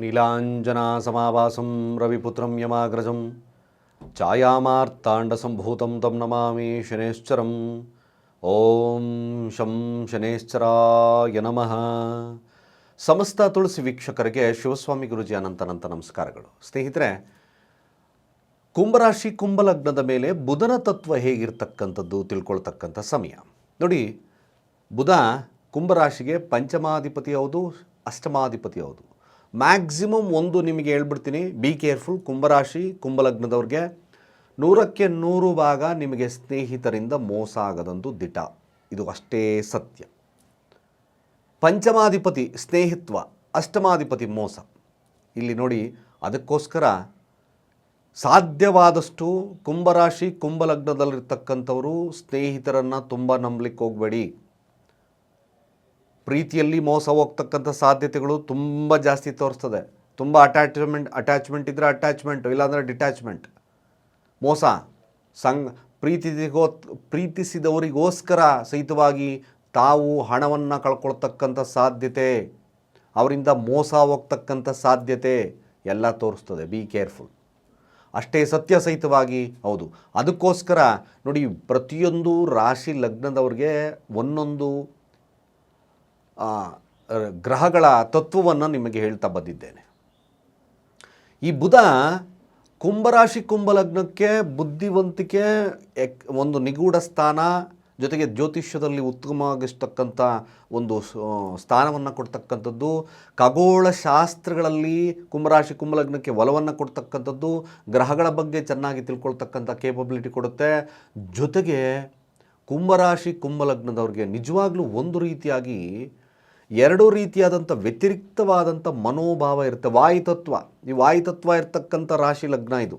ನೀಲಾಂಜನಾಸಮಾಭಾಸಂ ರವಿಪುತ್ರಂ ಯಮಾಗ್ರಜಂ ಛಾಯಾಮಾರ್ತಾಂಡಸಂಭೂತಂ ತಂ ನಮಾಮಿ ಶನೇಶ್ಚರಂ ಓಂ ಶಂ ಶನೇಶ್ಚರಾಯ ನಮಃ ಸಮಸ್ತ ತುಳಸಿ ವೀಕ್ಷಕರಿಗೆ ಶಿವಸ್ವಾಮಿ ಗುರುಜಿ ಅನಂತನಂತ ನಮಸ್ಕಾರಗಳು. ಸ್ನೇಹಿತರೆ, ಕುಂಭರಾಶಿ ಕುಂಭಲಗ್ನದ ಮೇಲೆ ಬುಧನ ತತ್ವ ಹೇಗಿರ್ತಕ್ಕಂಥದ್ದು ತಿಳ್ಕೊಳ್ತಕ್ಕಂಥ ಸಮಯ. ನೋಡಿ, ಬುಧ ಕುಂಭರಾಶಿಗೆ ಪಂಚಮಾಧಿಪತಿ ಹೌದು, ಅಷ್ಟಮಾಧಿಪತಿ ಹೌದು. ಮ್ಯಾಕ್ಸಿಮಮ್ ಒಂದು ನಿಮಗೆ ಹೇಳ್ಬಿಡ್ತೀನಿ. ಬಿ ಕೇರ್ಫುಲ್ ಕುಂಭರಾಶಿ, ಕುಂಭಲಗ್ನದವ್ರಿಗೆ ನೂರಕ್ಕೆ ನೂರು ಭಾಗ ನಿಮಗೆ ಸ್ನೇಹಿತರಿಂದ ಮೋಸ ಆಗದಂದು ದಿಟ. ಇದು ಅಷ್ಟೇ ಸತ್ಯ. ಪಂಚಮಾಧಿಪತಿ ಸ್ನೇಹಿತ್ವ, ಅಷ್ಟಮಾಧಿಪತಿ ಮೋಸ. ಇಲ್ಲಿ ನೋಡಿ, ಅದಕ್ಕೋಸ್ಕರ ಸಾಧ್ಯವಾದಷ್ಟು ಕುಂಭರಾಶಿ, ಕುಂಭಲಗ್ನದಲ್ಲಿರ್ತಕ್ಕಂಥವರು ಸ್ನೇಹಿತರನ್ನು ತುಂಬ ನಂಬಲಿಕ್ಕೆ ಹೋಗಬೇಡಿ. ಪ್ರೀತಿಯಲ್ಲಿ ಮೋಸ ಹೋಗ್ತಕ್ಕಂಥ ಸಾಧ್ಯತೆಗಳು ತುಂಬ ಜಾಸ್ತಿ ತೋರಿಸ್ತದೆ. ತುಂಬ ಅಟ್ಯಾಚ್ಮೆಂಟ್ ಅಟ್ಯಾಚ್ಮೆಂಟ್ ಇದ್ದರೆ ಅಟ್ಯಾಚ್ಮೆಂಟು ಇಲ್ಲಾಂದರೆ ಡಿಟ್ಯಾಚ್ಮೆಂಟ್ ಮೋಸ ಸಂ ಪ್ರೀತಿಗೋ ಪ್ರೀತಿಸಿದವರಿಗೋಸ್ಕರ ಸಹಿತವಾಗಿ ತಾವು ಹಣವನ್ನು ಕಳ್ಕೊಳ್ತಕ್ಕಂಥ ಸಾಧ್ಯತೆ, ಅವರಿಂದ ಮೋಸ ಹೋಗ್ತಕ್ಕಂಥ ಸಾಧ್ಯತೆ ಎಲ್ಲ ತೋರಿಸ್ತದೆ. ಬಿ ಕೇರ್ಫುಲ್ ಅಷ್ಟೇ ಸತ್ಯ ಸಹಿತವಾಗಿ ಹೌದು. ಅದಕ್ಕೋಸ್ಕರ ನೋಡಿ ಪ್ರತಿಯೊಂದು ರಾಶಿ ಲಗ್ನದವ್ರಿಗೆ ಒಂದೊಂದು ಗ್ರಹಗಳ ತತ್ವವನ್ನು ನಿಮಗೆ ಹೇಳ್ತಾ ಬಂದಿದ್ದೇನೆ. ಈ ಬುಧ ಕುಂಭರಾಶಿ ಕುಂಭಲಗ್ನಕ್ಕೆ ಬುದ್ಧಿವಂತಿಕೆ ಒಂದು ನಿಗೂಢ ಸ್ಥಾನ, ಜೊತೆಗೆ ಜ್ಯೋತಿಷ್ಯದಲ್ಲಿ ಉತ್ತಮವಾಗಿರ್ತಕ್ಕಂಥ ಒಂದು ಸ್ಥಾನವನ್ನು ಕೊಡ್ತಕ್ಕಂಥದ್ದು, ಖಗೋಳ ಶಾಸ್ತ್ರಗಳಲ್ಲಿ ಕುಂಭರಾಶಿ ಕುಂಭಲಗ್ನಕ್ಕೆ ಒಲವನ್ನು ಕೊಡ್ತಕ್ಕಂಥದ್ದು, ಗ್ರಹಗಳ ಬಗ್ಗೆ ಚೆನ್ನಾಗಿ ತಿಳ್ಕೊಳ್ತಕ್ಕಂಥ ಕೇಪಬಿಲಿಟಿ ಕೊಡುತ್ತೆ. ಜೊತೆಗೆ ಕುಂಭರಾಶಿ ಕುಂಭಲಗ್ನದವ್ರಿಗೆ ನಿಜವಾಗ್ಲೂ ಒಂದು ರೀತಿಯಾಗಿ ಎರಡು ರೀತಿಯಾದಂಥ ವ್ಯತಿರಿಕ್ತವಾದಂಥ ಮನೋಭಾವ ಇರುತ್ತೆ. ವಾಯುತತ್ವ. ಈ ವಾಯುತತ್ವ ಇರತಕ್ಕಂಥ ರಾಶಿ ಲಗ್ನ ಇದು.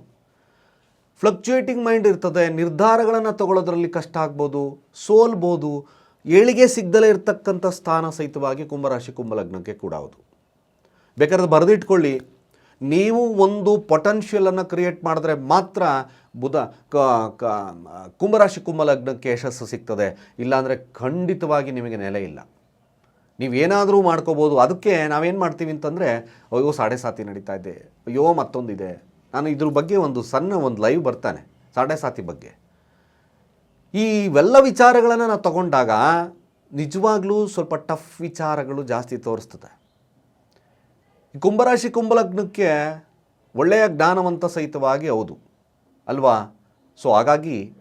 ಫ್ಲಕ್ಚುಯೇಟಿಂಗ್ ಮೈಂಡ್ ಇರ್ತದೆ, ನಿರ್ಧಾರಗಳನ್ನು ತಗೊಳ್ಳೋದ್ರಲ್ಲಿ ಕಷ್ಟ ಆಗ್ಬೋದು, ಸೋಲ್ಬೋದು, ಏಳಿಗೆ ಸಿಗ್ದಲೇ ಇರತಕ್ಕಂಥ ಸ್ಥಾನ ಸಹಿತವಾಗಿ ಕುಂಭರಾಶಿ ಕುಂಭಲಗ್ನಕ್ಕೆ ಕೂಡ ಹೌದು. ಬೇಕಾದ್ರೆ ಬರೆದಿಟ್ಕೊಳ್ಳಿ. ನೀವು ಒಂದು ಪೊಟೆನ್ಷಿಯಲನ್ನು ಕ್ರಿಯೇಟ್ ಮಾಡಿದ್ರೆ ಮಾತ್ರ ಬುಧ ಕುಂಭರಾಶಿ ಕುಂಭಲಗ್ನಕ್ಕೆ ಯಶಸ್ಸು ಸಿಗ್ತದೆ. ಇಲ್ಲಾಂದರೆ ಖಂಡಿತವಾಗಿ ನಿಮಗೆ ನೆಲೆ ಇಲ್ಲ. ನೀವೇನಾದರೂ ಮಾಡ್ಕೋಬೋದು. ಅದಕ್ಕೆ ನಾವೇನು ಮಾಡ್ತೀವಿ ಅಂತಂದರೆ, ಅಯ್ಯೋ, ಸಾಡೆ ಸಾತಿ ನಡೀತಾ ಇದೆ. ಅಯ್ಯೋ, ಮತ್ತೊಂದಿದೆ. ನಾನು ಇದ್ರ ಬಗ್ಗೆ ಒಂದು ಸಣ್ಣ ಒಂದು ಲೈವ್ ಬರ್ತಾನೆ, ಸಾಡೆ ಸಾತಿ ಬಗ್ಗೆ. ಈ ಇವೆಲ್ಲ ವಿಚಾರಗಳನ್ನು ನಾವು ತಗೊಂಡಾಗ ನಿಜವಾಗ್ಲೂ ಸ್ವಲ್ಪ ಟಫ್ ವಿಚಾರಗಳು ಜಾಸ್ತಿ ತೋರಿಸ್ತದೆ. ಕುಂಭರಾಶಿ ಕುಂಭಲಗ್ನಕ್ಕೆ ಒಳ್ಳೆಯ ಜ್ಞಾನವಂತ ಸಹಿತವಾಗಿ ಹೌದು. ಅಲ್ವಾ? ಸೊ, ಹಾಗಾಗಿ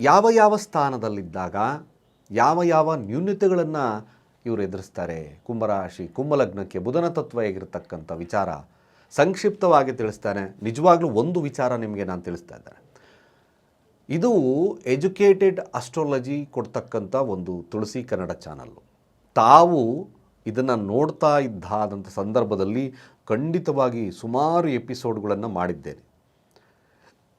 ಯಾವ ಯಾವ ಸ್ಥಾನದಲ್ಲಿದ್ದಾಗ ಯಾವ ಯಾವ ನ್ಯೂನ್ಯತೆಗಳನ್ನು ಇವರು ಎದುರಿಸ್ತಾರೆ? ಕುಂಭರಾಶಿ ಕುಂಭಲಗ್ನಕ್ಕೆ ಬುಧನ ತತ್ವ ಹೇಗಿರ್ತಕ್ಕಂಥ ವಿಚಾರ ಸಂಕ್ಷಿಪ್ತವಾಗಿ ತಿಳಿಸ್ತಾನೆ. ನಿಜವಾಗ್ಲೂ ಒಂದು ವಿಚಾರ ನಿಮಗೆ ನಾನು ತಿಳಿಸ್ತಾ ಇದ್ದೇನೆ. ಇದು ಎಜುಕೇಟೆಡ್ ಅಸ್ಟ್ರಾಲಜಿ ಕೊಡ್ತಕ್ಕಂಥ ಒಂದು ತುಳಸಿ ಕನ್ನಡ ಚಾನಲ್ಲು. ತಾವು ಇದನ್ನು ನೋಡ್ತಾ ಇದ್ದಾದಂಥ ಸಂದರ್ಭದಲ್ಲಿ ಖಂಡಿತವಾಗಿ ಸುಮಾರು ಎಪಿಸೋಡ್ಗಳನ್ನು ಮಾಡಿದ್ದೇನೆ.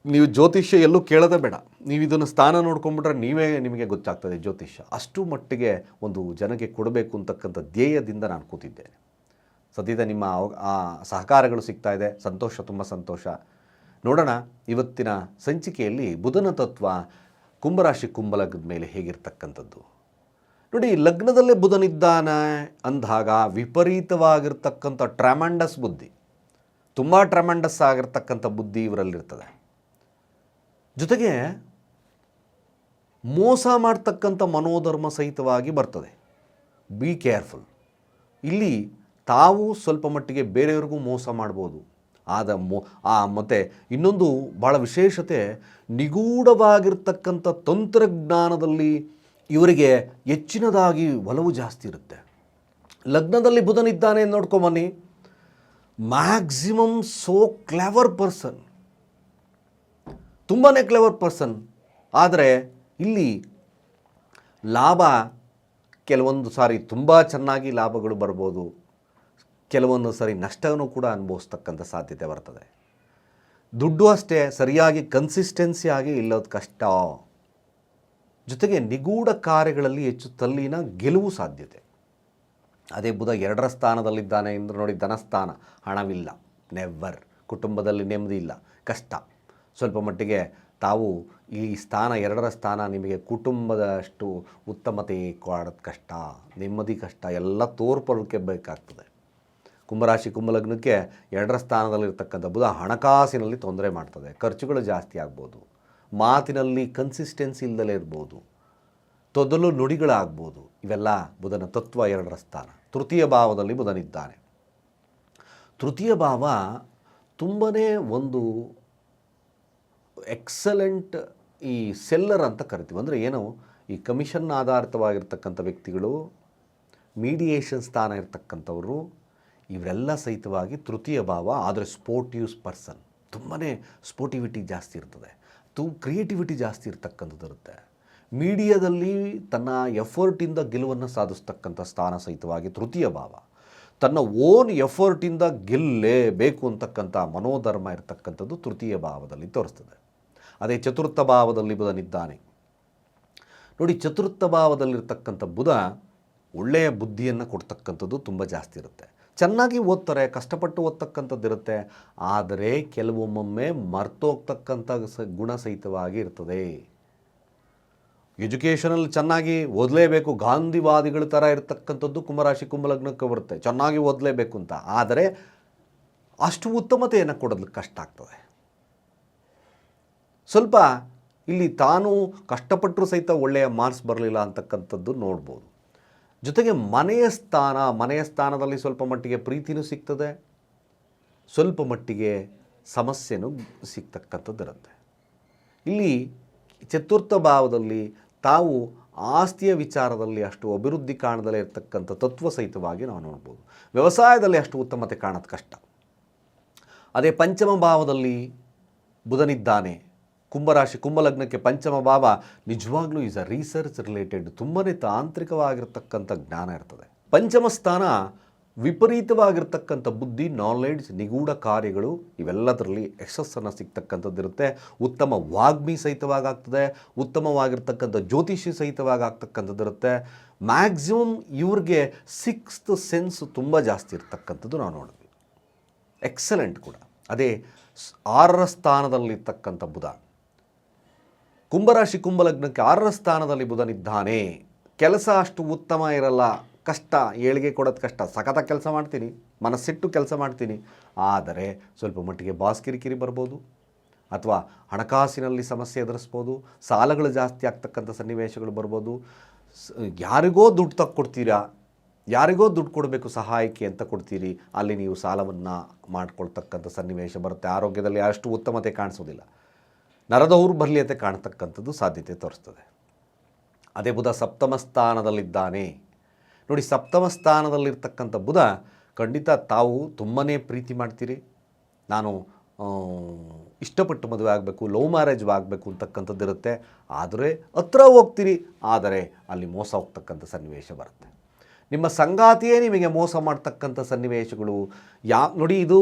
ನೀವು ಜ್ಯೋತಿಷ್ಯ ಎಲ್ಲೂ ಕೇಳೋದೇ ಬೇಡ. ನೀವು ಇದನ್ನು ಸ್ಥಾನ ನೋಡ್ಕೊಂಡ್ಬಿಟ್ರೆ ನೀವೇ ನಿಮಗೆ ಗೊತ್ತಾಗ್ತದೆ ಜ್ಯೋತಿಷ್ಯ. ಅಷ್ಟು ಮಟ್ಟಿಗೆ ಒಂದು ಜನಕ್ಕೆ ಕೊಡಬೇಕು ಅಂತಕ್ಕಂಥ ಧ್ಯೇಯದಿಂದ ನಾನು ಕೂತಿದ್ದೇನೆ. ಸದ್ಯದ ನಿಮ್ಮ ಆ ಸಹಕಾರಗಳು ಸಿಗ್ತಾ ಇದೆ. ಸಂತೋಷ, ತುಂಬ ಸಂತೋಷ. ನೋಡೋಣ, ಇವತ್ತಿನ ಸಂಚಿಕೆಯಲ್ಲಿ ಬುಧನ ತತ್ವ ಕುಂಭರಾಶಿ ಕುಂಭಲಗ್ನದ ಮೇಲೆ ಹೇಗಿರ್ತಕ್ಕಂಥದ್ದು. ನೋಡಿ, ಲಗ್ನದಲ್ಲೇ ಬುಧನಿದ್ದಾನೆ ಅಂದಾಗ ವಿಪರೀತವಾಗಿರ್ತಕ್ಕಂಥ ಟ್ರಾಮಂಡಸ್ ಬುದ್ಧಿ. ತುಂಬ ಟ್ರಮಂಡಸ್ ಆಗಿರ್ತಕ್ಕಂಥ ಬುದ್ಧಿ ಇವರಲ್ಲಿರ್ತದೆ. ಜೊತೆಗೆ ಮೋಸ ಮಾಡ್ತಕ್ಕಂಥ ಮನೋಧರ್ಮ ಸಹಿತವಾಗಿ ಬರ್ತದೆ. ಬಿ ಕೇರ್ಫುಲ್ ಇಲ್ಲಿ ತಾವು ಸ್ವಲ್ಪ ಮಟ್ಟಿಗೆ ಬೇರೆಯವ್ರಿಗೂ ಮೋಸ ಮಾಡ್ಬೋದು. ಆದ ಮೋ, ಆ ಮತ್ತು ಇನ್ನೊಂದು ಭಾಳ ವಿಶೇಷತೆ, ನಿಗೂಢವಾಗಿರ್ತಕ್ಕಂಥ ತಂತ್ರಜ್ಞಾನದಲ್ಲಿ ಇವರಿಗೆ ಹೆಚ್ಚಿನದಾಗಿ ಒಲವು ಜಾಸ್ತಿ ಇರುತ್ತೆ. ಲಗ್ನದಲ್ಲಿ ಬುಧನಿದ್ದಾನೆ ನೋಡ್ಕೊಂಬನ್ನಿ ಮ್ಯಾಕ್ಸಿಮಮ್ ಸೋ ಕ್ಲೆವರ್ ಪರ್ಸನ್ ತುಂಬಾ ಕ್ಲೆವರ್ ಪರ್ಸನ್ ಆದರೆ ಇಲ್ಲಿ ಲಾಭ ಕೆಲವೊಂದು ಸಾರಿ ತುಂಬ ಚೆನ್ನಾಗಿ ಲಾಭಗಳು ಬರ್ಬೋದು. ಕೆಲವೊಂದು ಸಾರಿ ನಷ್ಟವನ್ನು ಕೂಡ ಅನುಭವಿಸ್ತಕ್ಕಂಥ ಸಾಧ್ಯತೆ ಬರ್ತದೆ. ದುಡ್ಡು ಅಷ್ಟೇ ಸರಿಯಾಗಿ ಕನ್ಸಿಸ್ಟೆನ್ಸಿ ಆಗಿ ಇಲ್ಲೋದು ಕಷ್ಟ. ಜೊತೆಗೆ ನಿಗೂಢ ಕಾರ್ಯಗಳಲ್ಲಿ ಹೆಚ್ಚು ತಲ್ಲಿನ ಗೆಲುವು ಸಾಧ್ಯತೆ. ಅದೇ ಬುಧ ಎರಡರ ಸ್ಥಾನದಲ್ಲಿದ್ದಾನೆ ಎಂದು ನೋಡಿ ಧನಸ್ಥಾನ ಹಣವಿಲ್ಲ. ನೆವರ್ ಕುಟುಂಬದಲ್ಲಿ ನೆಮ್ಮದಿ ಇಲ್ಲ. ಕಷ್ಟ. ಸ್ವಲ್ಪ ಮಟ್ಟಿಗೆ ತಾವು ಈ ಸ್ಥಾನ, ಎರಡರ ಸ್ಥಾನ ನಿಮಗೆ ಕುಟುಂಬದಷ್ಟು ಉತ್ತಮತೆ ಕೊಡೋದು ಕಷ್ಟ, ನೆಮ್ಮದಿ ಕಷ್ಟ ಎಲ್ಲ ತೋರ್ಪಡೋಕ್ಕೆ ಬೇಕಾಗ್ತದೆ. ಕುಂಭರಾಶಿ, ಕುಂಭಲಗ್ನಕ್ಕೆ ಎರಡರ ಸ್ಥಾನದಲ್ಲಿರ್ತಕ್ಕಂಥ ಬುಧ ಹಣಕಾಸಿನಲ್ಲಿ ತೊಂದರೆ ಮಾಡ್ತದೆ. ಖರ್ಚುಗಳು ಜಾಸ್ತಿ ಆಗ್ಬೋದು. ಮಾತಿನಲ್ಲಿ ಕನ್ಸಿಸ್ಟೆನ್ಸಿ ಇಲ್ಲದಲೇ ಇರ್ಬೋದು. ತೊದಲು ನುಡಿಗಳಾಗ್ಬೋದು. ಇವೆಲ್ಲ ಬುಧನ ತತ್ವ ಎರಡರ ಸ್ಥಾನ. ತೃತೀಯ ಭಾವದಲ್ಲಿ ಬುಧನಿದ್ದಾನೆ. ತೃತೀಯ ಭಾವ ತುಂಬನೇ ಒಂದು ಎಕ್ಸಲೆಂಟ್ ಈ ಸೆಲ್ಲರ್ ಅಂತ ಕರಿತೀವಿ. ಅಂದರೆ ಏನು? ಈ ಕಮಿಷನ್ ಆಧಾರಿತವಾಗಿರ್ತಕ್ಕಂಥ ವ್ಯಕ್ತಿಗಳು ಮೀಡಿಯೇಷನ್ ಸ್ಥಾನ ಇರ್ತಕ್ಕಂಥವರು, ಇವರೆಲ್ಲ ಸಹಿತವಾಗಿ ತೃತೀಯ ಭಾವ, ಆದರೆ ಸ್ಪೋರ್ಟಿವ್ಸ್ ಪರ್ಸನ್ ತುಂಬಾ ಸ್ಪೋರ್ಟಿವಿಟಿ ಜಾಸ್ತಿ ಇರ್ತದೆ. ತು ಕ್ರಿಯೇಟಿವಿಟಿ ಜಾಸ್ತಿ ಇರ್ತಕ್ಕಂಥದ್ದು ಇರುತ್ತೆ. ಮೀಡಿಯಾದಲ್ಲಿ ತನ್ನ ಎಫರ್ಟಿಂದ ಗೆಲುವನ್ನು ಸಾಧಿಸ್ತಕ್ಕಂಥ ಸ್ಥಾನ ಸಹಿತವಾಗಿ ತೃತೀಯ ಭಾವ. ತನ್ನ ಓನ್ ಎಫರ್ಟಿಂದ ಗೆಲ್ಲೇಬೇಕು ಅಂತಕ್ಕಂಥ ಮನೋಧರ್ಮ ಇರತಕ್ಕಂಥದ್ದು ತೃತೀಯ ಭಾವದಲ್ಲಿ ತೋರಿಸ್ತದೆ. ಅದೇ ಚತುರ್ಥ ಭಾವದಲ್ಲಿ ಬುಧನಿದ್ದಾನೆ. ನೋಡಿ, ಚತುರ್ಥ ಭಾವದಲ್ಲಿರ್ತಕ್ಕಂಥ ಬುಧ ಒಳ್ಳೆಯ ಬುದ್ಧಿಯನ್ನು ಕೊಡ್ತಕ್ಕಂಥದ್ದು ತುಂಬ ಜಾಸ್ತಿ ಇರುತ್ತೆ. ಚೆನ್ನಾಗಿ ಓದ್ತಾರೆ, ಕಷ್ಟಪಟ್ಟು ಓದ್ತಕ್ಕಂಥದ್ದು ಇರುತ್ತೆ, ಆದರೆ ಕೆಲವೊಮ್ಮೊಮ್ಮೆ ಮರ್ತೋಗ್ತಕ್ಕಂಥ ಸ ಗುಣ ಸಹಿತವಾಗಿ ಇರ್ತದೆ. ಎಜುಕೇಷನಲ್ಲಿ ಚೆನ್ನಾಗಿ ಓದಲೇಬೇಕು, ಗಾಂಧಿವಾದಿಗಳ ಥರ ಇರತಕ್ಕಂಥದ್ದು ಕುಂಭರಾಶಿ, ಕುಂಭಲಗ್ನಕ್ಕೆ ಬರುತ್ತೆ. ಚೆನ್ನಾಗಿ ಓದಲೇಬೇಕು ಅಂತ. ಆದರೆ ಅಷ್ಟು ಉತ್ತಮತೆಯನ್ನು ಕೊಡೋದಕ್ಕೆ ಕಷ್ಟ ಆಗ್ತದೆ. ಸ್ವಲ್ಪ ಇಲ್ಲಿ ತಾನು ಕಷ್ಟಪಟ್ಟರೂ ಸಹಿತ ಒಳ್ಳೆಯ ಮಾರ್ಕ್ಸ್ ಬರಲಿಲ್ಲ ಅಂತಕ್ಕಂಥದ್ದು ನೋಡ್ಬೋದು. ಜೊತೆಗೆ ಮನೆಯ ಸ್ಥಾನ, ಮನೆಯ ಸ್ಥಾನದಲ್ಲಿ ಸ್ವಲ್ಪ ಮಟ್ಟಿಗೆ ಪ್ರೀತಿನೂ ಸಿಗ್ತದೆ. ಸ್ವಲ್ಪ ಮಟ್ಟಿಗೆ ಸಮಸ್ಯೆನೂ ಸಿಗ್ತಕ್ಕಂಥದ್ದಿರುತ್ತೆ. ಇಲ್ಲಿ ಚತುರ್ಥ ಭಾವದಲ್ಲಿ ತಾವು ಆಸ್ತಿಯ ವಿಚಾರದಲ್ಲಿ ಅಷ್ಟು ಅಭಿವೃದ್ಧಿ ಕಾಣದಲ್ಲೇ ಇರತಕ್ಕಂಥ ತತ್ವ ಸಹಿತವಾಗಿ ನಾವು ನೋಡ್ಬೋದು. ವ್ಯವಸಾಯದಲ್ಲಿ ಅಷ್ಟು ಉತ್ತಮತೆ ಕಾಣೋದು ಕಷ್ಟ. ಅದೇ ಪಂಚಮ ಭಾವದಲ್ಲಿ ಬುಧನಿದ್ದಾನೆ. ಕುಂಭರಾಶಿ, ಕುಂಭಲಗ್ನಕ್ಕೆ ಪಂಚಮ ಭಾವ ನಿಜವಾಗ್ಲೂ ಈಸ್ ಅ ರಿಸರ್ಚ್ ರಿಲೇಟೆಡ್ ತುಂಬಾ ತಾಂತ್ರಿಕವಾಗಿರ್ತಕ್ಕಂಥ ಜ್ಞಾನ ಇರ್ತದೆ. ಪಂಚಮ ಸ್ಥಾನ ವಿಪರೀತವಾಗಿರ್ತಕ್ಕಂಥ ಬುದ್ಧಿ ನಾಲೆಡ್ಜ್ ನಿಗೂಢ ಕಾರ್ಯಗಳು, ಇವೆಲ್ಲದರಲ್ಲಿ ಯಶಸ್ಸನ್ನು ಸಿಗ್ತಕ್ಕಂಥದ್ದು ಇರುತ್ತೆ ಉತ್ತಮ ವಾಗ್ಮಿ ಸಹಿತವಾಗಿ ಆಗ್ತದೆ ಉತ್ತಮವಾಗಿರ್ತಕ್ಕಂಥ ಜ್ಯೋತಿಷಿ ಸಹಿತವಾಗಿ ಆಗ್ತಕ್ಕಂಥದ್ದು ಇರುತ್ತೆ ಮ್ಯಾಕ್ಸಿಮಮ್ ಇವ್ರಿಗೆ ಸಿಕ್ಸ್ತ್ ಸೆನ್ಸ್ ತುಂಬ ಜಾಸ್ತಿ ಇರ್ತಕ್ಕಂಥದ್ದು ನಾವು ನೋಡಿದ್ವಿ. ಎಕ್ಸಲೆಂಟ್ ಕೂಡ. ಅದೇ ಆರರ ಸ್ಥಾನದಲ್ಲಿರ್ತಕ್ಕಂಥ ಬುಧ. ಕುಂಭರಾಶಿ ಕುಂಭಲಗ್ನಕ್ಕೆ ಆರರ ಸ್ಥಾನದಲ್ಲಿ ಬುಧನಿದ್ದಾನೆ ಕೆಲಸ ಅಷ್ಟು ಉತ್ತಮ ಇರಲ್ಲ. ಕಷ್ಟ, ಏಳಿಗೆ ಕೊಡೋದು ಕಷ್ಟ. ಸಖತ ಕೆಲಸ ಮಾಡ್ತೀನಿ. ಮನಸ್ಸಿಟ್ಟು ಕೆಲಸ ಮಾಡ್ತೀನಿ. ಆದರೆ ಸ್ವಲ್ಪ ಮಟ್ಟಿಗೆ ಬಾಸ್ ಕಿರಿಕಿರಿ ಬರ್ಬೋದು. ಅಥವಾ ಹಣಕಾಸಿನಲ್ಲಿ ಸಮಸ್ಯೆ ಎದುರಿಸ್ಬೋದು. ಸಾಲಗಳು ಜಾಸ್ತಿ ಆಗ್ತಕ್ಕಂಥ ಸನ್ನಿವೇಶಗಳು ಬರ್ಬೋದು. ಯಾರಿಗೋ ದುಡ್ಡು ತಕ್ಕೊಡ್ತೀರಾ? ಯಾರಿಗೋ ದುಡ್ಡು ಕೊಡಬೇಕು ಸಹಾಯಕ್ಕೆ ಅಂತ ಕೊಡ್ತೀರಿ. ಅಲ್ಲಿ ನೀವು ಸಾಲವನ್ನು ಮಾಡಿಕೊಳ್ತಕ್ಕಂಥ ಸನ್ನಿವೇಶ ಬರುತ್ತೆ. ಆರೋಗ್ಯದಲ್ಲಿ ಅಷ್ಟು ಉತ್ತಮತೆ ಕಾಣಿಸೋದಿಲ್ಲ. ನರದೌರ್ಬಲ್ಯತೆ ಕಾಣತಕ್ಕಂಥದ್ದು ಸಾಧ್ಯತೆ ತೋರಿಸ್ತದೆ. ಅದೇ ಬುಧ ಸಪ್ತಮ ಸ್ಥಾನದಲ್ಲಿದ್ದಾನೆ. ನೋಡಿ, ಸಪ್ತಮ ಸ್ಥಾನದಲ್ಲಿರ್ತಕ್ಕಂಥ ಬುಧ ಖಂಡಿತ ತಾವು ತುಂಬಾ ಪ್ರೀತಿ ಮಾಡ್ತೀರಿ. ನಾನು ಇಷ್ಟಪಟ್ಟು ಮದುವೆ ಆಗಬೇಕು, ಲವ್ ಮ್ಯಾರೇಜ್ ಆಗಬೇಕು ಅಂತಕ್ಕಂಥದ್ದು ಇರುತ್ತೆ. ಆದರೆ ಹತ್ರ ಹೋಗ್ತೀರಿ. ಆದರೆ ಅಲ್ಲಿ ಮೋಸ ಹೋಗ್ತಕ್ಕಂಥ ಸನ್ನಿವೇಶ ಬರುತ್ತೆ. ನಿಮ್ಮ ಸಂಗಾತಿಯೇ ನಿಮಗೆ ಮೋಸ ಮಾಡ್ತಕ್ಕಂಥ ಸನ್ನಿವೇಶಗಳು. ಯಾ, ನೋಡಿ, ಇದು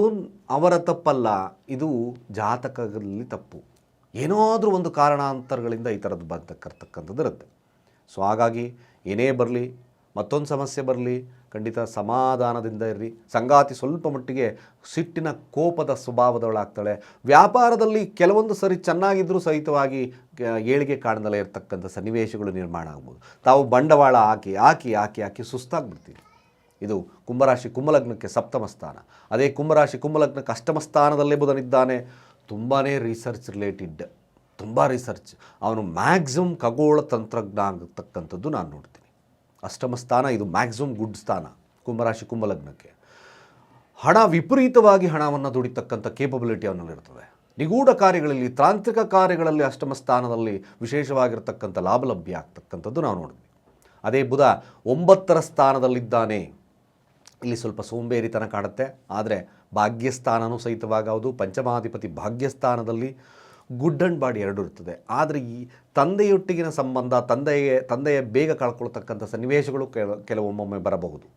ಅವರ ತಪ್ಪಲ್ಲ. ಇದು ಜಾತಕದಲ್ಲಿ ತಪ್ಪು. ಏನಾದರೂ ಒಂದು ಕಾರಣಾಂತರಗಳಿಂದ ಈ ಥರದ್ದು ಬರ್ತಕ್ಕಂಥದ್ದು ಇರುತ್ತೆ. ಸೊ ಹಾಗಾಗಿ ಏನೇ ಬರಲಿ, ಮತ್ತೊಂದು ಸಮಸ್ಯೆ ಬರಲಿ, ಖಂಡಿತ ಸಮಾಧಾನದಿಂದ ಇರ್ರಿ. ಸಂಗಾತಿ ಸ್ವಲ್ಪ ಮಟ್ಟಿಗೆ ಸಿಟ್ಟಿನ ಕೋಪದ ಸ್ವಭಾವದವಳಾಗ್ತಾಳೆ. ವ್ಯಾಪಾರದಲ್ಲಿ ಕೆಲವೊಂದು ಸರಿ ಚೆನ್ನಾಗಿದ್ದರೂ ಸಹಿತವಾಗಿ ಏಳಿಗೆ ಕಾಣದಲ್ಲೇ ಇರತಕ್ಕಂಥ ಸನ್ನಿವೇಶಗಳು ನಿರ್ಮಾಣ ಆಗ್ಬೋದು. ತಾವು ಬಂಡವಾಳ ಹಾಕಿ ಹಾಕಿ ಹಾಕಿ ಹಾಕಿ ಸುಸ್ತಾಗ್ಬಿಡ್ತೀವಿ ಇದು ಕುಂಭರಾಶಿ ಕುಂಭಲಗ್ನಕ್ಕೆ ಸಪ್ತಮ ಸ್ಥಾನ. ಅದೇ ಕುಂಭರಾಶಿ ಕುಂಭಲಗ್ನಕ್ಕೆ ಅಷ್ಟಮ ಸ್ಥಾನದಲ್ಲೇ ಬುಧನಿದ್ದಾನೆ. ತುಂಬಾ ರಿಸರ್ಚ್ ರಿಲೇಟೆಡ್ ತುಂಬ ರಿಸರ್ಚ್ ಅವನು ಮ್ಯಾಕ್ಸಿಮಮ್ ಖಗೋಳ ತಂತ್ರಜ್ಞ ಆಗತಕ್ಕಂಥದ್ದು ನಾನು ನೋಡ್ತೀನಿ. ಅಷ್ಟಮ ಸ್ಥಾನ, ಇದು ಮ್ಯಾಕ್ಸಿಮಮ್ ಗುಡ್ ಸ್ಥಾನ, ಕುಂಭರಾಶಿ, ಕುಂಭಲಗ್ನಕ್ಕೆ. ಹಣ ವಿಪರೀತವಾಗಿ ಹಣವನ್ನು ದುಡಿತಕ್ಕಂಥ ಕೇಪಬಿಲಿಟಿ ಅವನಲ್ಲಿರ್ತದೆ. ನಿಗೂಢ ಕಾರ್ಯಗಳಲ್ಲಿ, ತಾಂತ್ರಿಕ ಕಾರ್ಯಗಳಲ್ಲಿ ಅಷ್ಟಮ ಸ್ಥಾನದಲ್ಲಿ ವಿಶೇಷವಾಗಿರ್ತಕ್ಕಂಥ ಲಾಭ ಲಭ್ಯ ಆಗ್ತಕ್ಕಂಥದ್ದು ನಾವು ನೋಡಿದ್ವಿ. ಅದೇ ಬುಧ, ಒಂಬತ್ತರ ಸ್ಥಾನದಲ್ಲಿದ್ದಾನೆ. ಇಲ್ಲಿ ಸ್ವಲ್ಪ ಸೋಂಬೇರಿತನ ಕಾಣುತ್ತೆ. ಆದರೆ ಭಾಗ್ಯಸ್ಥಾನನೂ ಸಹಿತವಾಗವುದು ಪಂಚಮಾಧಿಪತಿ ಭಾಗ್ಯಸ್ಥಾನದಲ್ಲಿ ಗುಡ್ ಆ್ಯಂಡ್ ಬಾಡಿ ಎರಡು ಇರ್ತದೆ. ಆದರೆ ಈ ತಂದೆಯೊಟ್ಟಿಗಿನ ಸಂಬಂಧ ತಂದೆಗೆ ತಂದೆಯ ಬೇಗ ಕಳ್ಕೊಳ್ತಕ್ಕಂಥ ಸನ್ನಿವೇಶಗಳು ಕೆಲ, ಕೆಲವೊಮ್ಮೊಮ್ಮೆ ಬರಬಹುದು.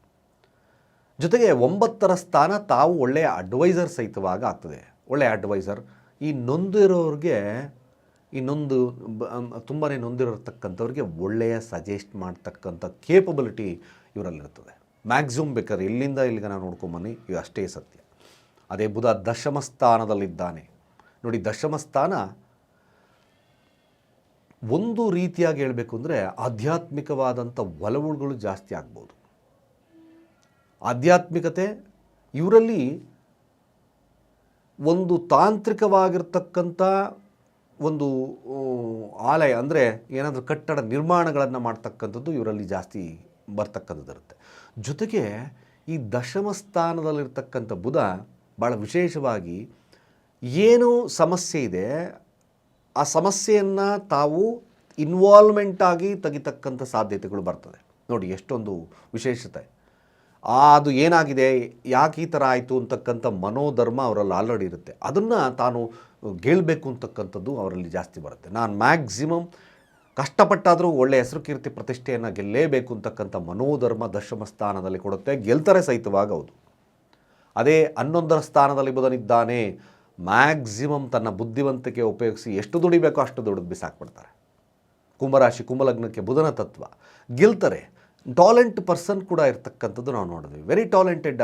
ಜೊತೆಗೆ ಒಂಬತ್ತರ ಸ್ಥಾನ ತಾವು ಒಳ್ಳೆಯ ಅಡ್ವೈಸರ್ ಸಹಿತವಾಗ ಆಗ್ತದೆ. ಒಳ್ಳೆಯ ಅಡ್ವೈಸರ್. ಈ ನೊಂದಿರೋರಿಗೆ, ಈ ನೊಂದು ತುಂಬಾ ನೊಂದಿರತಕ್ಕಂಥವ್ರಿಗೆ ಒಳ್ಳೆಯ ಸಜೆಸ್ಟ್ ಮಾಡ್ತಕ್ಕಂಥ ಕೇಪಬಿಲಿಟಿ ಇವರಲ್ಲಿರ್ತದೆ. ಮ್ಯಾಕ್ಸಿಮಮ್ ಬೇಕಾದ್ರೆ ಇಲ್ಲಿಂದ ಇಲ್ಲಿಗೆ ನಾವು ನೋಡ್ಕೊಂಬನ್ನಿ ಇದು ಅಷ್ಟೇ ಸತ್ಯ. ಅದೇ ಬುಧ ದಶಮ ಸ್ಥಾನದಲ್ಲಿದ್ದಾನೆ. ನೋಡಿ, ದಶಮ ಸ್ಥಾನ ಒಂದು ರೀತಿಯಾಗಿ ಹೇಳಬೇಕು ಅಂದರೆ ಆಧ್ಯಾತ್ಮಿಕವಾದಂಥ ಒಲವುಗಳು ಜಾಸ್ತಿ ಆಗ್ಬೋದು. ಆಧ್ಯಾತ್ಮಿಕತೆ ಇವರಲ್ಲಿ ಒಂದು ತಾಂತ್ರಿಕವಾಗಿರ್ತಕ್ಕಂಥ ಒಂದು ಆಲಯ ಅಂದರೆ ಏನಾದರೂ ಕಟ್ಟಡ ನಿರ್ಮಾಣಗಳನ್ನು ಮಾಡ್ತಕ್ಕಂಥದ್ದು ಇವರಲ್ಲಿ ಜಾಸ್ತಿ ಬರ್ತಕ್ಕಂಥದ್ದು ಇರುತ್ತೆ ಜೊತೆಗೆ ಈ ದಶಮ ಸ್ಥಾನದಲ್ಲಿರ್ತಕ್ಕಂಥ ಬುಧ ಭಾಳ ವಿಶೇಷವಾಗಿ ಏನು ಸಮಸ್ಯೆ ಇದೆ. ಆ ಸಮಸ್ಯೆಯನ್ನು ತಾವು ಇನ್ವಾಲ್ವ್ಮೆಂಟಾಗಿ ತೆಗಿತಕ್ಕಂಥ ಸಾಧ್ಯತೆಗಳು ಬರ್ತದೆ. ನೋಡಿ, ಎಷ್ಟೊಂದು ವಿಶೇಷತೆ. ಅದು ಏನಾಗಿದೆ? ಯಾಕೆ ಈ ಥರ ಆಯಿತು ಅಂತಕ್ಕಂಥ ಮನೋಧರ್ಮ ಅವರಲ್ಲಿ ಆಲ್ರೆಡಿ ಇರುತ್ತೆ. ಅದನ್ನು ತಾನು ಗೆಲ್ಲಬೇಕು ಅಂತಕ್ಕಂಥದ್ದು ಅವರಲ್ಲಿ ಜಾಸ್ತಿ ಬರುತ್ತೆ. ನಾನು ಮ್ಯಾಕ್ಸಿಮಮ್ ಕಷ್ಟಪಟ್ಟಾದರೂ ಒಳ್ಳೆಯ ಹೆಸರು ಕೀರ್ತಿ ಪ್ರತಿಷ್ಠೆಯನ್ನು ಗೆಲ್ಲೇಬೇಕು ಅಂತಕ್ಕಂಥ ಮನೋಧರ್ಮ ದಶಮ ಸ್ಥಾನದಲ್ಲಿ ಕೊಡುತ್ತೆ, ಗೆಲ್ತಾರೆ ಸಹಿತವಾಗಿ ಹೌದು. ಅದೇ ಹನ್ನೊಂದರ ಸ್ಥಾನದಲ್ಲಿ ಬುಧನಿದ್ದಾನೆ ಮ್ಯಾಕ್ಸಿಮಮ್ ತನ್ನ ಬುದ್ಧಿವಂತಿಕೆ ಉಪಯೋಗಿಸಿ ಎಷ್ಟು ದುಡಿಬೇಕೋ ಅಷ್ಟು ದುಡಿದು ಬಿಸಾಕ್ಬಿಡ್ತಾರೆ. ಕುಂಭರಾಶಿ ಕುಂಭಲಗ್ನಕ್ಕೆ ಬುಧನ ತತ್ವ, ಗೆಲ್ತಾರೆ. ಟಾಲೆಂಟ್ ಪರ್ಸನ್ ಕೂಡ ಇರ್ತಕ್ಕಂಥದ್ದು ನಾವು ನೋಡಿದ್ವಿ. ವೆರಿ ಟಾಲೆಂಟೆಡ್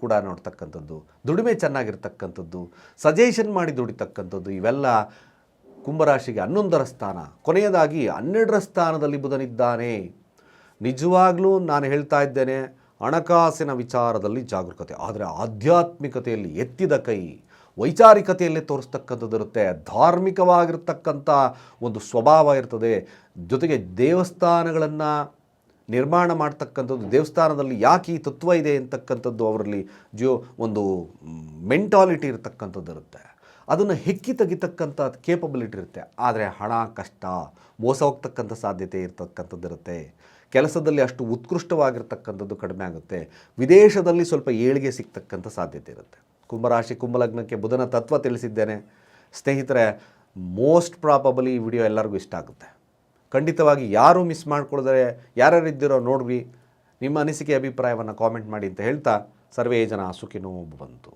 ಕೂಡ ನೋಡ್ತಕ್ಕಂಥದ್ದು. ದುಡಿಮೆ ಚೆನ್ನಾಗಿರ್ತಕ್ಕಂಥದ್ದು. ಸಜೆಷನ್ ಮಾಡಿ ದುಡಿತಕ್ಕಂಥದ್ದು. ಇವೆಲ್ಲ ಕುಂಭರಾಶಿಗೆ ಹನ್ನೊಂದರ ಸ್ಥಾನ. ಕೊನೆಯದಾಗಿ ಹನ್ನೆರಡರ ಸ್ಥಾನದಲ್ಲಿ ಬುಧನಿದ್ದಾನೆ. ನಿಜವಾಗ್ಲೂ ನಾನು ಹೇಳ್ತಾ ಇದ್ದೇನೆ, ಹಣಕಾಸಿನ ವಿಚಾರದಲ್ಲಿ ಜಾಗರೂಕತೆ, ಆದರೆ ಆಧ್ಯಾತ್ಮಿಕತೆಯಲ್ಲಿ ಎತ್ತಿದ ಕೈ, ವೈಚಾರಿಕತೆಯಲ್ಲೇ ತೋರಿಸ್ತಕ್ಕಂಥದ್ದು ಇರುತ್ತೆ. ಧಾರ್ಮಿಕವಾಗಿರ್ತಕ್ಕಂಥ ಒಂದು ಸ್ವಭಾವ ಇರ್ತದೆ. ಜೊತೆಗೆ ದೇವಸ್ಥಾನಗಳನ್ನು ನಿರ್ಮಾಣ ಮಾಡ್ತಕ್ಕಂಥದ್ದು, ದೇವಸ್ಥಾನದಲ್ಲಿ ಯಾಕೆ ಈ ತತ್ವ ಇದೆ ಅಂತಕ್ಕಂಥದ್ದು ಅವರಲ್ಲಿ ಜ್ಯೋ ಒಂದು ಮೆಂಟಾಲಿಟಿ ಇರತಕ್ಕಂಥದ್ದು ಇರುತ್ತೆ. ಅದನ್ನು ಹೆಕ್ಕಿ ತೆಗಿತಕ್ಕಂಥ ಕೇಪಬಿಲಿಟಿ ಇರುತ್ತೆ. ಆದರೆ ಹಣ, ಕಷ್ಟ, ಮೋಸ ಹೋಗ್ತಕ್ಕಂಥ ಸಾಧ್ಯತೆ ಇರ್ತಕ್ಕಂಥದ್ದು ಇರುತ್ತೆ ಕೆಲಸದಲ್ಲಿ ಅಷ್ಟು ಉತ್ಕೃಷ್ಟವಾಗಿರ್ತಕ್ಕಂಥದ್ದು ಕಡಿಮೆ ಆಗುತ್ತೆ. ವಿದೇಶದಲ್ಲಿ ಸ್ವಲ್ಪ ಏಳಿಗೆ ಸಿಗ್ತಕ್ಕಂಥ ಸಾಧ್ಯತೆ ಇರುತ್ತೆ. ಕುಂಭರಾಶಿ, ಕುಂಭಲಗ್ನಕ್ಕೆ ಬುಧನ ತತ್ವ ತಿಳಿಸಿದ್ದೇನೆ. ಸ್ನೇಹಿತರೆ ಮೋಸ್ಟ್ ಪ್ರಾಪಬಲಿ ಈ ವಿಡಿಯೋ ಎಲ್ಲರಿಗೂ ಇಷ್ಟ ಆಗುತ್ತೆ. ಖಂಡಿತವಾಗಿ ಯಾರು ಮಿಸ್ ಮಾಡ್ಕೊಳ್ದ್ರೆ ಯಾರ್ಯಾರು ಇದ್ದಿರೋ ನೋಡ್ರಿ. ನಿಮ್ಮ ಅನಿಸಿಕೆ, ಅಭಿಪ್ರಾಯವನ್ನು ಕಾಮೆಂಟ್ ಮಾಡಿ ಅಂತ ಹೇಳ್ತಾ, ಸರ್ವೇ ಜನ ಸುಖಿನೋ ಬಂತು